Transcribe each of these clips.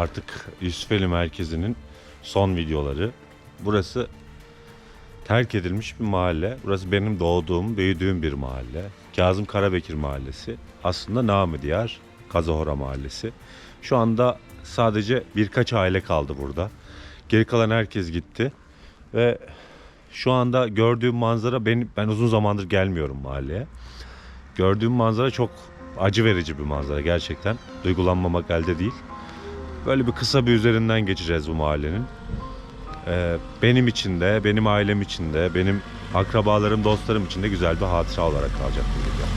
artık Yusufeli merkezinin son videoları. Burası terk edilmiş bir mahalle. Burası benim doğduğum, büyüdüğüm bir mahalle. Kazım Karabekir Mahallesi. Aslında namı diğer Kazahora Mahallesi. Şu anda sadece birkaç aile kaldı burada. Geri kalan herkes gitti. Ve şu anda gördüğüm manzara ben, ben uzun zamandır gelmiyorum mahalleye. Gördüğüm manzara çok acı verici bir manzara gerçekten. Duygulanmamak elde değil. Böyle bir kısa bir üzerinden geçeceğiz bu mahallenin. Ee, benim için de, benim ailem için de, benim akrabalarım, dostlarım için de güzel bir hatıra olarak kalacak bu video.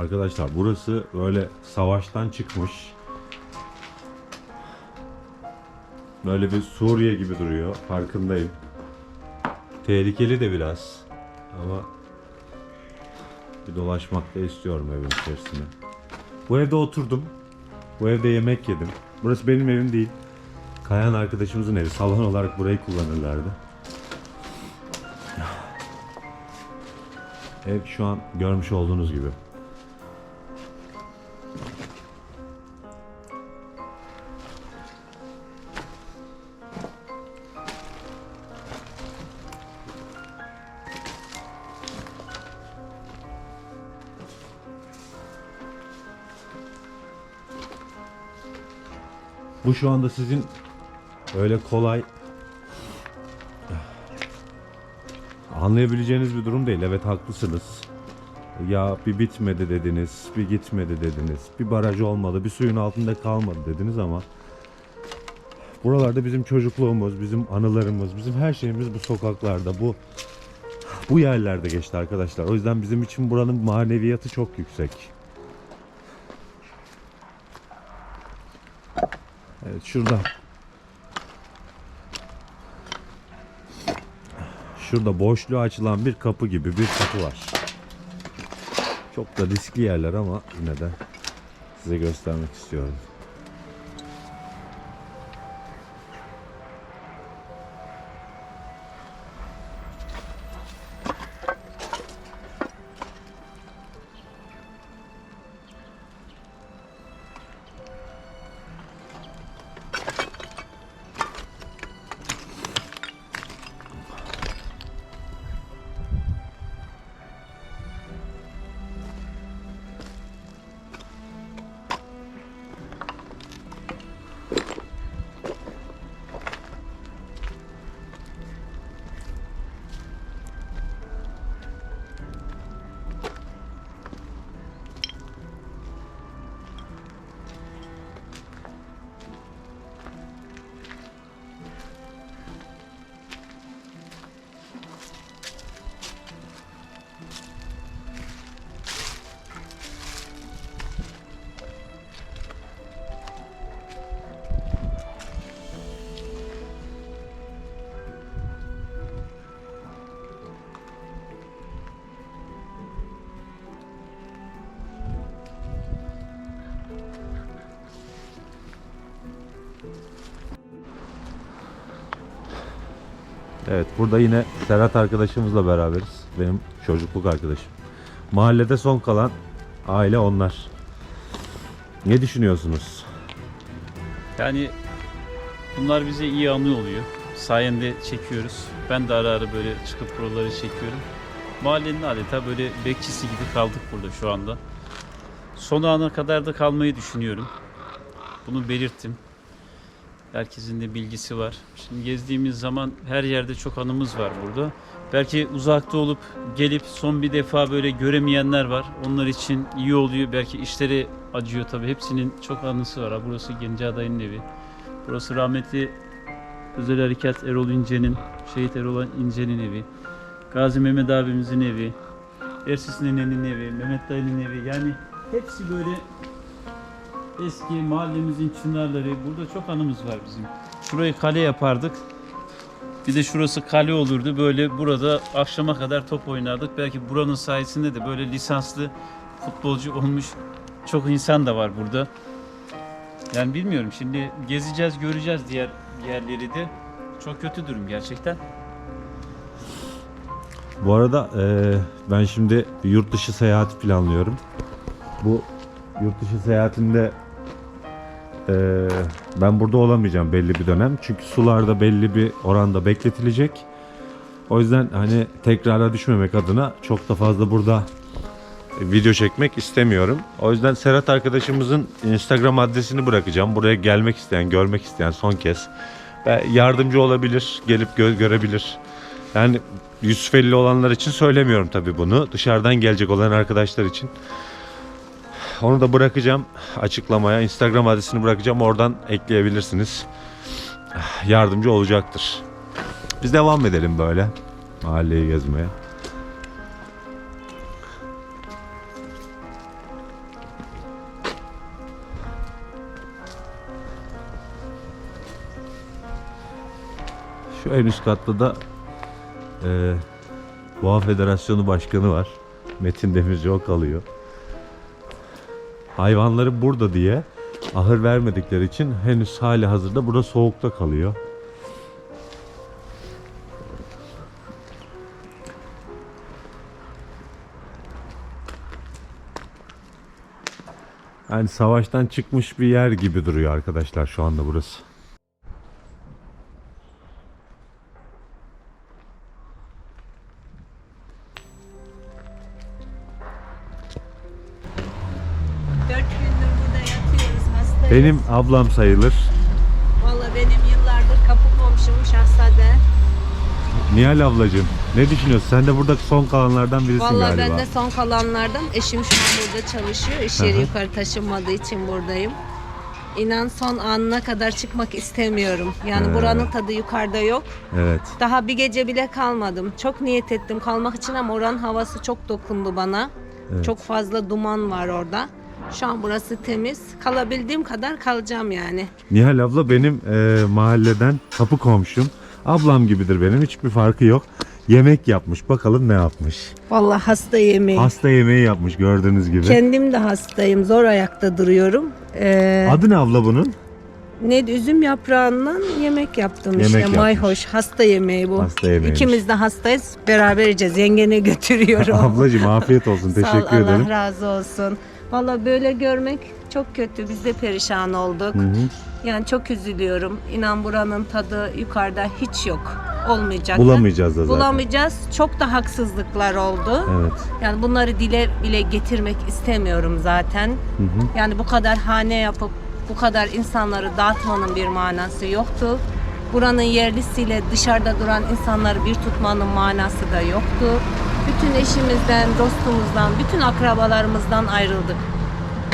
Arkadaşlar burası böyle savaştan çıkmış. Böyle bir Suriye gibi duruyor. Farkındayım. Tehlikeli de biraz. Ama bir dolaşmak da istiyorum evin içerisinde. Bu evde oturdum. Bu evde yemek yedim. Burası benim evim değil. Kayan arkadaşımızın evi. Salon olarak burayı kullanırlardı. Ev şu an görmüş olduğunuz gibi. Bu şu anda sizin öyle kolay anlayabileceğiniz bir durum değil. Evet haklısınız. Ya bir bitmedi dediniz, bir gitmedi dediniz, bir baraj olmadı, bir suyun altında kalmadı dediniz ama buralarda bizim çocukluğumuz, bizim anılarımız, bizim her şeyimiz bu sokaklarda, bu bu yerlerde geçti arkadaşlar. O yüzden bizim için buranın maneviyatı çok yüksek. Evet şurada. Şurada boşluğa açılan bir kapı gibi bir kapı var. Çok da riskli yerler ama yine de size göstermek istiyorum. Evet burada yine Serhat arkadaşımızla beraberiz. Benim çocukluk arkadaşım. Mahallede son kalan aile onlar. Ne düşünüyorsunuz? Yani bunlar bize iyi anı oluyor. Sayende çekiyoruz. Ben de ara ara böyle çıkıp buraları çekiyorum. Mahallenin adeta böyle bekçisi gibi kaldık burada şu anda. Son ana kadar da kalmayı düşünüyorum. Bunu belirttim. Herkesin de bilgisi var. Şimdi gezdiğimiz zaman her yerde çok anımız var burada. Belki uzakta olup gelip son bir defa böyle göremeyenler var. Onlar için iyi oluyor. Belki işleri acıyor tabii. Hepsinin çok anısı var. Burası Genci Adayı'nın evi. Burası rahmetli Özel Harekat Erol İnce'nin, Şehit Erol İnce'nin evi. Gazi Mehmet abimizin evi. Ersis Nene'nin evi, Mehmet Dayı'nın evi. Yani hepsi böyle eski mahallemizin çınarları. Burada çok anımız var bizim. Şurayı kale yapardık. Bir de şurası kale olurdu. Böyle burada akşama kadar top oynardık. Belki buranın sayesinde de böyle lisanslı futbolcu olmuş çok insan da var burada. Yani bilmiyorum şimdi gezeceğiz göreceğiz diğer yerleri de. Çok kötü durum gerçekten. Bu arada eee, ben şimdi bir yurt dışı seyahati planlıyorum. Bu yurt dışı seyahatimde eee, ben burada olamayacağım belli bir dönem. Çünkü sularda belli bir oranda bekletilecek. O yüzden hani tekrara düşmemek adına çok da fazla burada video çekmek istemiyorum. O yüzden Serhat arkadaşımızın Instagram adresini bırakacağım. Buraya gelmek isteyen, görmek isteyen son kez yardımcı olabilir, gelip gö- görebilir. Yani Yusufeli olanlar için söylemiyorum tabii bunu. Dışarıdan gelecek olan arkadaşlar için. Onu da bırakacağım açıklamaya. Instagram adresini bırakacağım. Oradan ekleyebilirsiniz. Yardımcı olacaktır. Biz devam edelim böyle mahalleyi gezmeye. Şu en üst katta da e, Boğa Federasyonu Başkanı var. Metin Demirci o kalıyor. Hayvanları burada diye ahır vermedikleri için henüz hali hazırda burada soğukta kalıyor. Yani savaştan çıkmış bir yer gibi duruyor arkadaşlar şu anda burası. Benim ablam sayılır. Valla benim yıllardır kapı komşum Şahzade. Nihal ablacığım ne düşünüyorsun? Sen de burada son kalanlardan birisin Valla galiba. ben de son kalanlardan. Eşim şu an burada çalışıyor. İş yeri yukarı taşınmadığı için buradayım. İnan son anına kadar çıkmak istemiyorum. Yani He. buranın tadı yukarıda yok. Evet. Daha bir gece bile kalmadım. Çok niyet ettim kalmak için ama oranın havası çok dokundu bana. Evet. Çok fazla duman var orada. Şu an burası temiz. Kalabildiğim kadar kalacağım yani. Nihal abla benim e, mahalleden kapı komşum. Ablam gibidir benim. Hiçbir farkı yok. Yemek yapmış. Bakalım ne yapmış. Vallahi hasta yemeği. Hasta yemeği yapmış gördüğünüz gibi. Kendim de hastayım. Zor ayakta duruyorum. Ee, Adı ne abla bunun? ne üzüm yaprağından yemek yaptım Yemek işte. yapmış. Mayhoş. Hasta yemeği bu. Hasta yemeğiymiş. İkimiz de hastayız. Beraber yiyeceğiz. Yengene götürüyorum. Ablacığım afiyet olsun. Sağ ol, Teşekkür Allah ederim. razı olsun. Valla böyle görmek çok kötü. Biz de perişan olduk. Hı hı. Yani çok üzülüyorum. İnan buranın tadı yukarıda hiç yok. Olmayacak. Bulamayacağız da zaten. Bulamayacağız. Çok da haksızlıklar oldu. Evet. Yani bunları dile bile getirmek istemiyorum zaten. Hı hı. Yani bu kadar hane yapıp bu kadar insanları dağıtmanın bir manası yoktu. Buranın yerlisiyle dışarıda duran insanları bir tutmanın manası da yoktu. Bütün eşimizden, dostumuzdan, bütün akrabalarımızdan ayrıldık.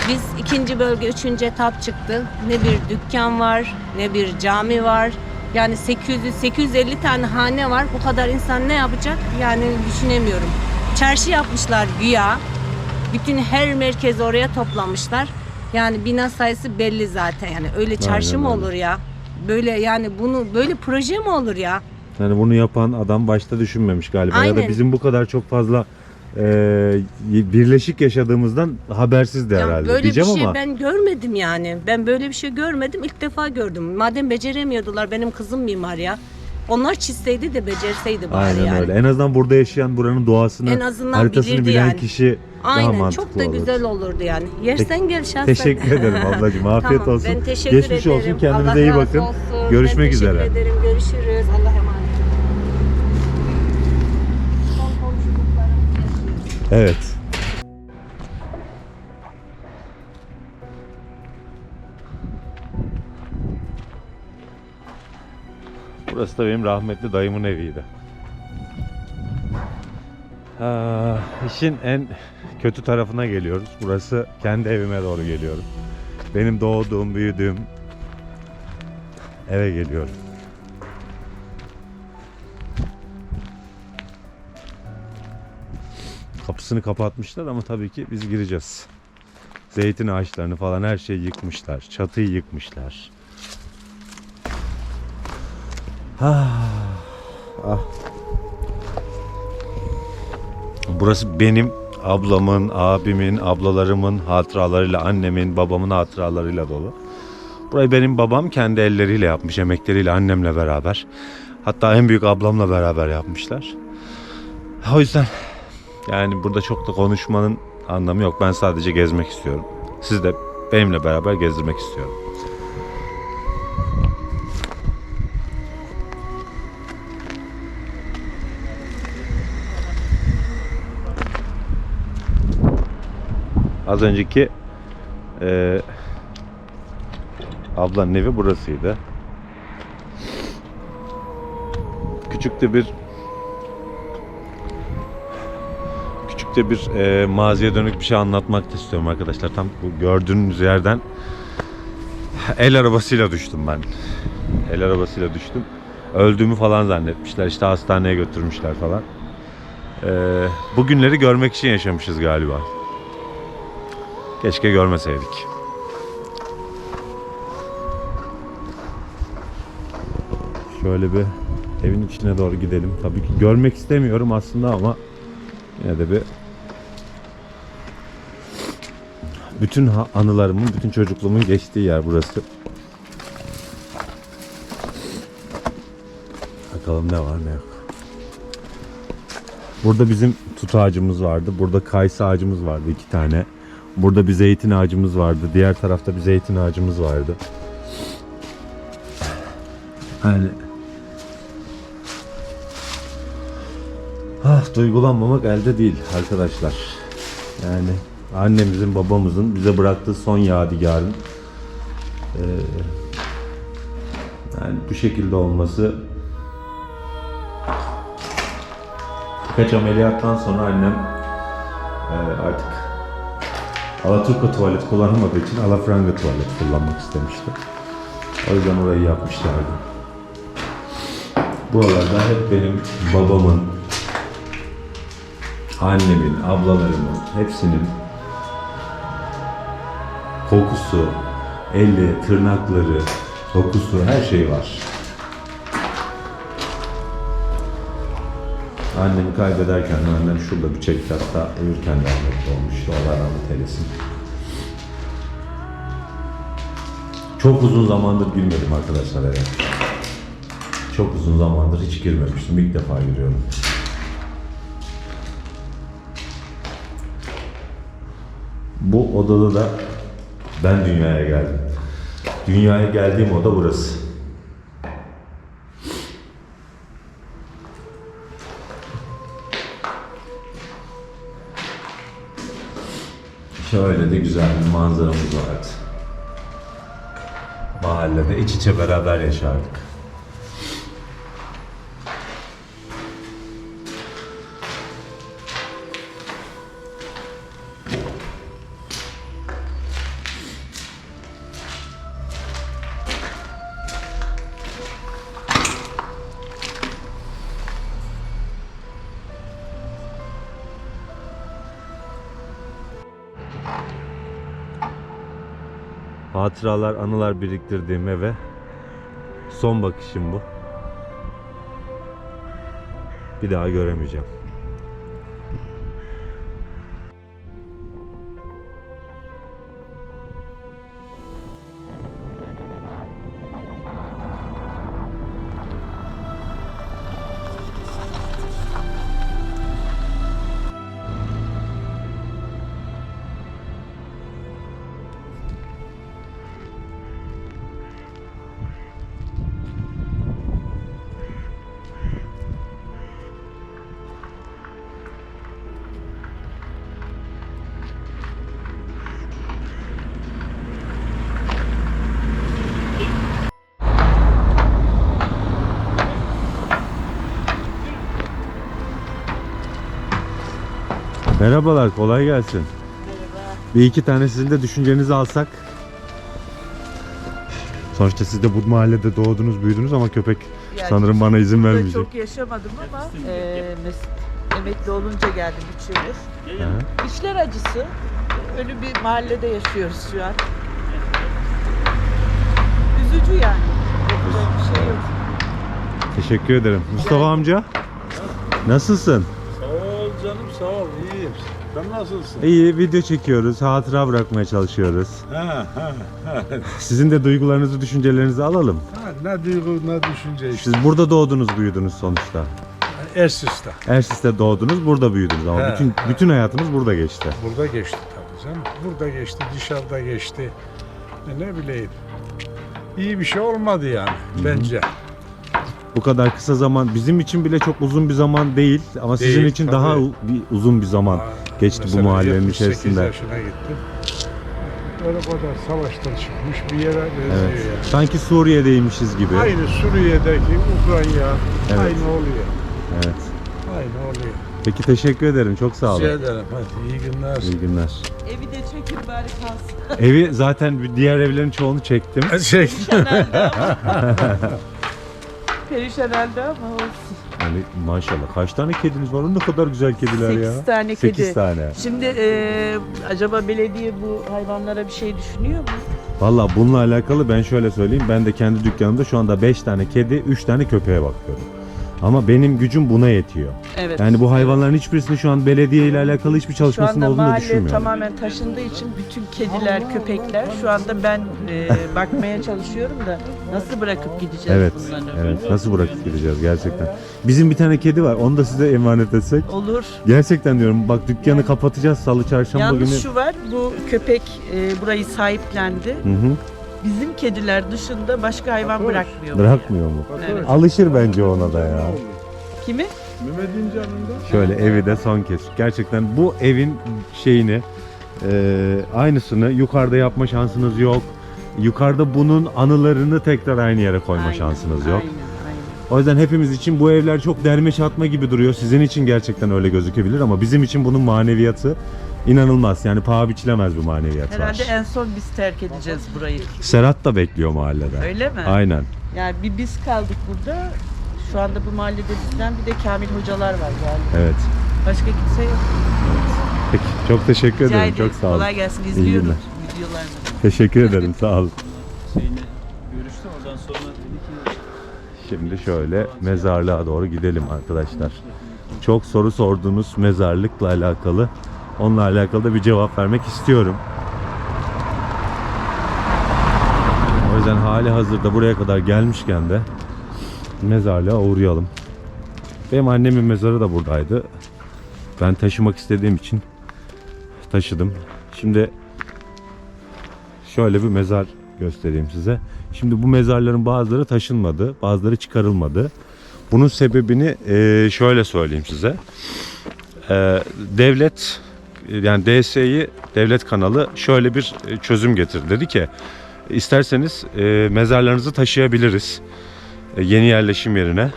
Biz ikinci bölge, üçüncü etap çıktı. Ne bir dükkan var, ne bir cami var. Yani 800-850 tane hane var. Bu kadar insan ne yapacak? Yani düşünemiyorum. Çarşı yapmışlar güya. Bütün her merkezi oraya toplamışlar. Yani bina sayısı belli zaten. Yani öyle çarşı Aynen mı olur ya? Böyle yani bunu böyle proje mi olur ya? Yani bunu yapan adam başta düşünmemiş galiba. Ya da Aynen. bizim bu kadar çok fazla e, birleşik yaşadığımızdan habersiz de Ya herhalde. böyle Diyeceğim bir şey ama ben görmedim yani. Ben böyle bir şey görmedim. İlk defa gördüm. Madem beceremiyordular benim kızım mimar ya. Onlar çizseydi de becerseydi bari aynen yani. öyle. En azından burada yaşayan buranın doğasını, En azından haritasını bilen yani. kişi daha Aynen mantıklı çok da olur. güzel olurdu yani. Yersen gel şahsen. Teşekkür ederim ablacığım. Afiyet Tamam, olsun. Ben teşekkür Geçmiş ederim. olsun. Kendinize Allah iyi bakın. olsun. Görüşmek ben teşekkür üzere. ederim. Görüşürüz. Allah emanet. Evet. Burası da benim rahmetli dayımın eviydi. Ha, işin en kötü tarafına geliyoruz. Burası kendi evime doğru geliyorum. Benim doğduğum, büyüdüğüm eve geliyorum. Kapısını kapatmışlar ama tabii ki biz gireceğiz. Zeytin ağaçlarını falan her şeyi yıkmışlar. Çatıyı yıkmışlar. Ah, ah. Burası benim ablamın, abimin, ablalarımın hatıralarıyla, annemin, babamın hatıralarıyla dolu. Burayı benim babam kendi elleriyle yapmış, emekleriyle annemle beraber. Hatta en büyük ablamla beraber yapmışlar. O yüzden yani burada çok da konuşmanın anlamı yok. Ben sadece gezmek istiyorum. Siz de benimle beraber gezdirmek istiyorum. Az önceki eee ablanın evi burasıydı. Küçük de bir küçük de bir eee, maziye dönük bir şey anlatmak istiyorum arkadaşlar. Tam bu gördüğünüz yerden el arabasıyla düştüm ben. El arabasıyla düştüm. Öldüğümü falan zannetmişler. İşte hastaneye götürmüşler falan. Eee bu günleri görmek için yaşamışız galiba. Keşke görmeseydik. Şöyle bir evin içine doğru gidelim. Tabii ki görmek istemiyorum aslında ama yine de bir bütün anılarımın, bütün çocukluğumun geçtiği yer burası. Bakalım ne var ne yok. Burada bizim tut ağacımız vardı. Burada kayısı ağacımız vardı iki tane. Burada bir zeytin ağacımız vardı. Diğer tarafta bir zeytin ağacımız vardı. Yani Ah duygulanmamak elde değil arkadaşlar. Yani annemizin babamızın bize bıraktığı son yadigarın eee, yani bu şekilde olması birkaç ameliyattan sonra annem eee, artık Alaturka tuvalet kullanamadığı için alafranga tuvalet kullanmak istemişti. O yüzden orayı yapmışlardı. Buralarda hep benim babamın, annemin, ablalarımın hepsinin kokusu, eli, tırnakları, dokusu her şey var. Annemi kaybederken de annem şurada bir çekti hatta ölürken rahmetli olmuştu. Allah rahmet eylesin. Çok uzun zamandır girmedim arkadaşlar eve. Çok uzun zamandır hiç girmemiştim. İlk defa giriyorum. Bu odada da ben dünyaya geldim. Dünyaya geldiğim oda burası. Şöyle de güzel bir manzaramız vardı. Mahallede iç içe beraber yaşardık. Hatıralar, anılar biriktirdiğim eve son bakışım bu. Bir daha göremeyeceğim. Merhabalar, kolay gelsin. Bir iki tane sizin de düşüncenizi alsak. Sonuçta siz de bu mahallede doğdunuz, büyüdünüz ama köpek Yani sanırım bana izin burada vermeyecek. Çok yaşamadım ama e, mes- emekli olunca geldim 3 yıldır. Hı. İşler acısı. ölü bir mahallede yaşıyoruz şu an. Üzücü yani. Yapacak bir şey yok. Teşekkür ederim. Mustafa amca. Nasılsın? Canım sağ ol iyiyim. Sen nasılsın? İyi video çekiyoruz. Hatıra bırakmaya çalışıyoruz. Ha ha ha. Sizin de duygularınızı, düşüncelerinizi alalım. ha ne duygu ne düşünce işte. Siz burada doğdunuz, büyüdünüz sonuçta. Ersis'te. Ersis'te doğdunuz, burada büyüdünüz ama He. bütün bütün hayatınız burada geçti. Burada geçti tabii canım. Burada geçti, dışarıda geçti. E ne bileyim. İyi bir şey olmadı yani bence. Bu kadar kısa zaman bizim için bile çok uzun bir zaman değil ama sizin Değil, için tabii. daha u- bir uzun bir zaman. Geçti bu mahallenin 78 içerisinde. yaşına gittim. Öyle kadar savaştan çıkmış bir yere benziyor Evet. yani. Sanki Suriye'deymişiz gibi. Aynı Suriye'deki Ukrayna Evet. aynı oluyor. Evet. Aynı oluyor. Peki teşekkür ederim. Çok sağ olun. Rica ederim. Hadi iyi günler. İyi günler. Evi de çekin bari kalsın. Evi zaten bir diğer evlerin çoğunu çektim. Şey, Perişan halde ama olsun. Yani maşallah kaç tane kediniz var? Ne kadar güzel kediler ya. 8 tane kedi. 8 tane. Şimdi e, acaba belediye bu hayvanlara bir şey düşünüyor mu? Valla bununla alakalı ben şöyle söyleyeyim. Ben de kendi dükkanımda şu anda 5 tane kedi, 3 tane köpeğe bakıyorum. Ama benim gücüm buna yetiyor. Evet. Yani bu hayvanların hiçbirisini şu an belediye ile alakalı hiçbir şu çalışmasının anda olduğunu mahalle düşünmüyorum. tamamen taşındığı için bütün kediler, köpekler şu anda ben e, bakmaya çalışıyorum da nasıl bırakıp gideceğiz Evet, bunları? evet. Nasıl bırakıp gideceğiz gerçekten. Bizim bir tane kedi var. Onu da size emanet etsek. Olur. Gerçekten diyorum. Bak dükkanı kapatacağız salı çarşamba Yalnız günü. şu var, bu köpek e, burayı sahiplendi. Hı hı. Bizim kediler dışında başka hayvan bırakmıyor. Bırakmıyor mu? Evet. Alışır bence ona da ya. Kimi? Mehmet'in canında. Şöyle evi de son kez. Gerçekten bu evin şeyini e, aynısını yukarıda yapma şansınız yok. Yukarıda bunun anılarını tekrar aynı yere koyma Aynen, şansınız yok. Aynen, aynen. O yüzden hepimiz için bu evler çok derme çatma gibi duruyor. Sizin için gerçekten öyle gözükebilir ama bizim için bunun maneviyatı inanılmaz. Yani paha biçilemez bir maneviyat Herhalde var. en son biz terk edeceğiz burayı. Serhat da bekliyor mahallede. Öyle mi? Aynen. Yani bir biz kaldık burada. Şu anda bu mahallede bizden bir de Kamil hocalar var galiba. Evet. Başka kimse yok. Peki çok teşekkür Rica ederim. ederim. Çok sağ olun. Kolay gelsin. İzliyoruz günler. videolarını. Teşekkür ederim. Sağ olun. Görüştüm oradan sonra dedi ki Şimdi şöyle mezarlığa doğru gidelim arkadaşlar. Çok soru sordunuz mezarlıkla alakalı. Onunla alakalı da bir cevap vermek istiyorum. O yüzden hali hazırda buraya kadar gelmişken de mezarlığa uğrayalım. Benim annemin mezarı da buradaydı. Ben taşımak istediğim için taşıdım. Şimdi şöyle bir mezar göstereyim size. Şimdi bu mezarların bazıları taşınmadı, bazıları çıkarılmadı. Bunun sebebini şöyle söyleyeyim size. Devlet yani DSİ devlet kanalı şöyle bir e, çözüm getirdi. Dedi ki isterseniz e, mezarlarınızı taşıyabiliriz e, yeni yerleşim yerine.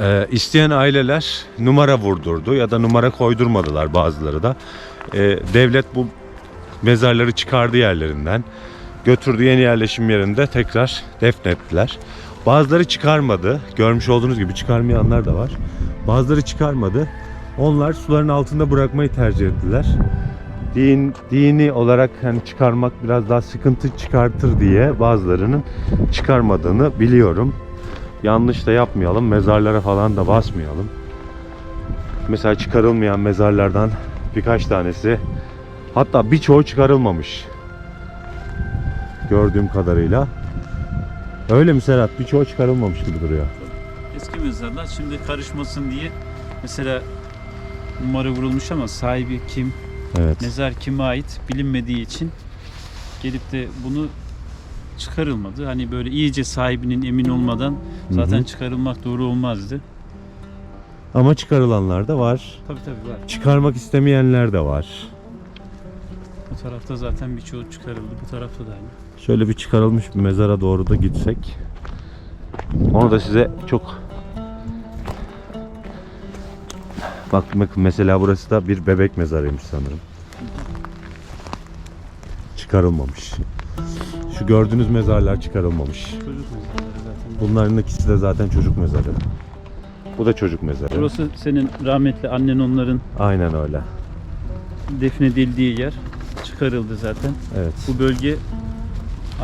E, isteyen aileler numara vurdurdu ya da numara koydurmadılar bazıları da. E, devlet bu mezarları çıkardı yerlerinden. Götürdü yeni yerleşim yerinde tekrar defnettiler. Bazıları çıkarmadı. Görmüş olduğunuz gibi çıkarmayanlar da var. Bazıları çıkarmadı. Onlar suların altında bırakmayı tercih ettiler. Din, dini olarak hani çıkarmak biraz daha sıkıntı çıkartır diye bazılarının çıkarmadığını biliyorum. Yanlış da yapmayalım. Mezarlara falan da basmayalım. Mesela çıkarılmayan mezarlardan birkaç tanesi hatta birçoğu çıkarılmamış. Gördüğüm kadarıyla. Öyle mi Serhat? Birçoğu çıkarılmamış gibi duruyor. eski mezarlar şimdi karışmasın diye mesela numara vurulmuş ama sahibi kim, Evet. mezar kime ait bilinmediği için gelip de bunu çıkarılmadı. Hani böyle iyice sahibinin emin olmadan zaten Hı hı. çıkarılmak doğru olmazdı. Ama çıkarılanlar da var. Tabii tabii var. Çıkarmak istemeyenler de var. Bu tarafta zaten birçoğu çıkarıldı. Bu tarafta da aynı. Şöyle bir çıkarılmış bir mezara doğru da gitsek. Onu da size çok Bak mesela burası da bir bebek mezarıymış sanırım. Çıkarılmamış. Şu gördüğünüz mezarlar çıkarılmamış. Bunların ikisi de zaten çocuk mezarı. Bu da çocuk mezarı. Burası senin rahmetli annen onların Aynen öyle. defnedildiği yer çıkarıldı zaten. Evet. Bu bölge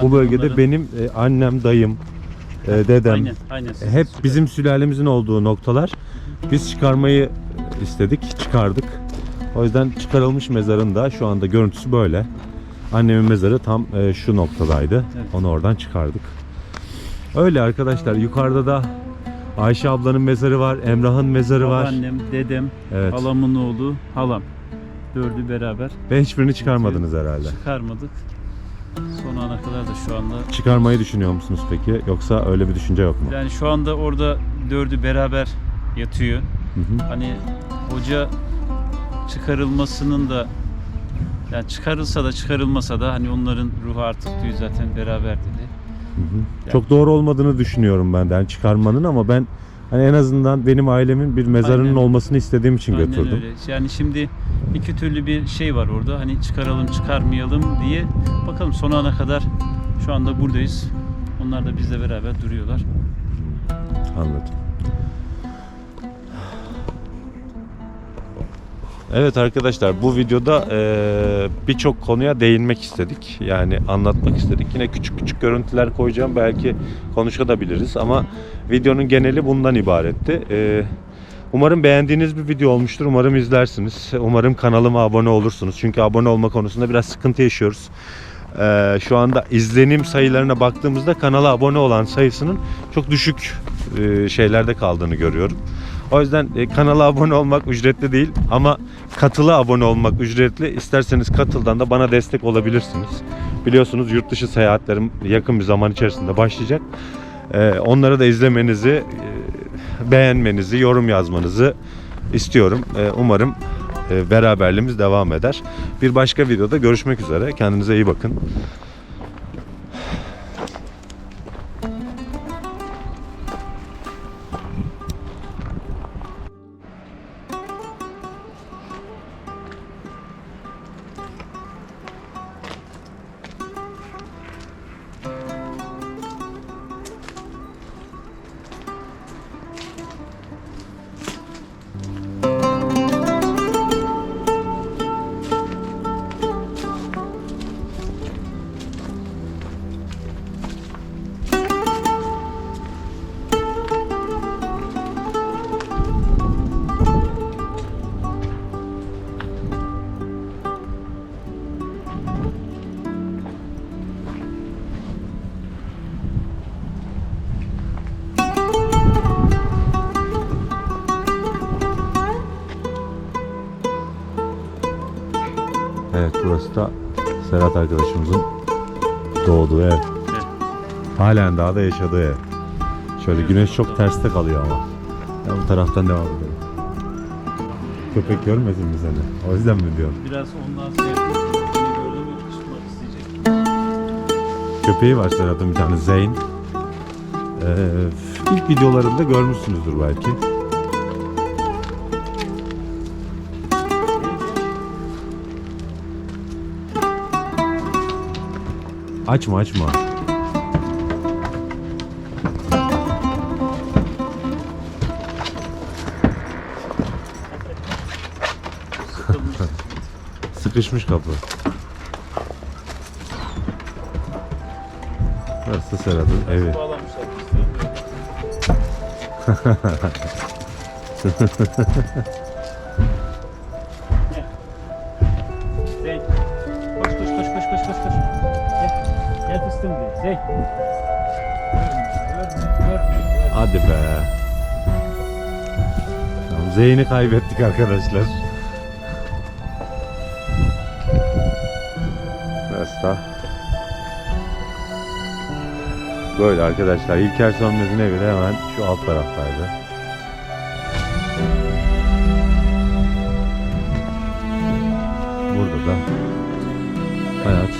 Bu bölgede onların- benim e, annem, dayım, e, dedem aynen, aynen. hep bizim sülalemizin olduğu noktalar. Biz çıkarmayı istedik, çıkardık. O yüzden çıkarılmış mezarın da şu anda görüntüsü böyle. Annemin mezarı tam e, şu noktadaydı. Evet. Onu oradan çıkardık. Öyle arkadaşlar. Yukarıda da Ayşe ablanın mezarı var, Emrah'ın mezarı var. Annem, dedem, Evet. halamın oğlu, halam. Dördü beraber Ve hiçbirini çıkarmadınız herhalde. çıkarmadık. Son ana kadar da şu anda Çıkarmayı düşünüyor musunuz peki? Yoksa öyle bir düşünce yok mu? yani şu anda orada dördü beraber yatıyor. Hı. Hani hoca çıkarılmasının da yani çıkarılsa da çıkarılmasa da hani onların ruhu artık diyor zaten beraber dedi. Hı hı. Çok doğru olmadığını düşünüyorum ben de yani çıkarmanın ama ben hani en azından benim ailemin bir mezarının Aynen. olmasını istediğim için Aynen götürdüm. öyle. Yani şimdi iki türlü bir şey var orada. Hani çıkaralım çıkarmayalım diye bakalım son ana kadar şu anda buradayız. Onlar da bizle beraber duruyorlar. Anladım. Evet arkadaşlar bu videoda eee, birçok konuya değinmek istedik. Yani anlatmak istedik. Yine küçük küçük görüntüler koyacağım. Belki konuşabiliriz ama videonun geneli bundan ibaretti. Eee, umarım beğendiğiniz bir video olmuştur. Umarım izlersiniz. Umarım kanalıma abone olursunuz. Çünkü abone olma konusunda biraz sıkıntı yaşıyoruz. Eee, şu anda izlenim sayılarına baktığımızda kanala abone olan sayısının çok düşük e, şeylerde kaldığını görüyorum. O yüzden e, kanala abone olmak ücretli değil ama katıla abone olmak ücretli. İsterseniz katıldan da bana destek olabilirsiniz. Biliyorsunuz yurt dışı seyahatlerim yakın bir zaman içerisinde başlayacak. E, Onları da izlemenizi, e, beğenmenizi, yorum yazmanızı istiyorum. E, Umarım e, beraberliğimiz devam eder. Bir başka videoda görüşmek üzere. Kendinize iyi bakın. Arkadaşımızın doğduğu ev. Halen daha da yaşadığı ev. Şöyle güneş çok terste kalıyor ama. Ben bu taraftan devam edelim. Köpek görmesin mi seni? O yüzden mi diyorsun? Biraz ondan sonra. Köpeği var Serhat'ın bir tane Zeyn. Ee, ilk videolarında görmüşsünüzdür belki. Açma açma. Sıkışmış kapı. Burası Serhat'ın evi. Bağlamışlar. Fıstığım diye. Görme. Hadi be. Zeyn'i kaybettik arkadaşlar. Burası da Böyle arkadaşlar. İlker Sönmez'in evi de hemen şu alt taraftaydı. Burada da hayat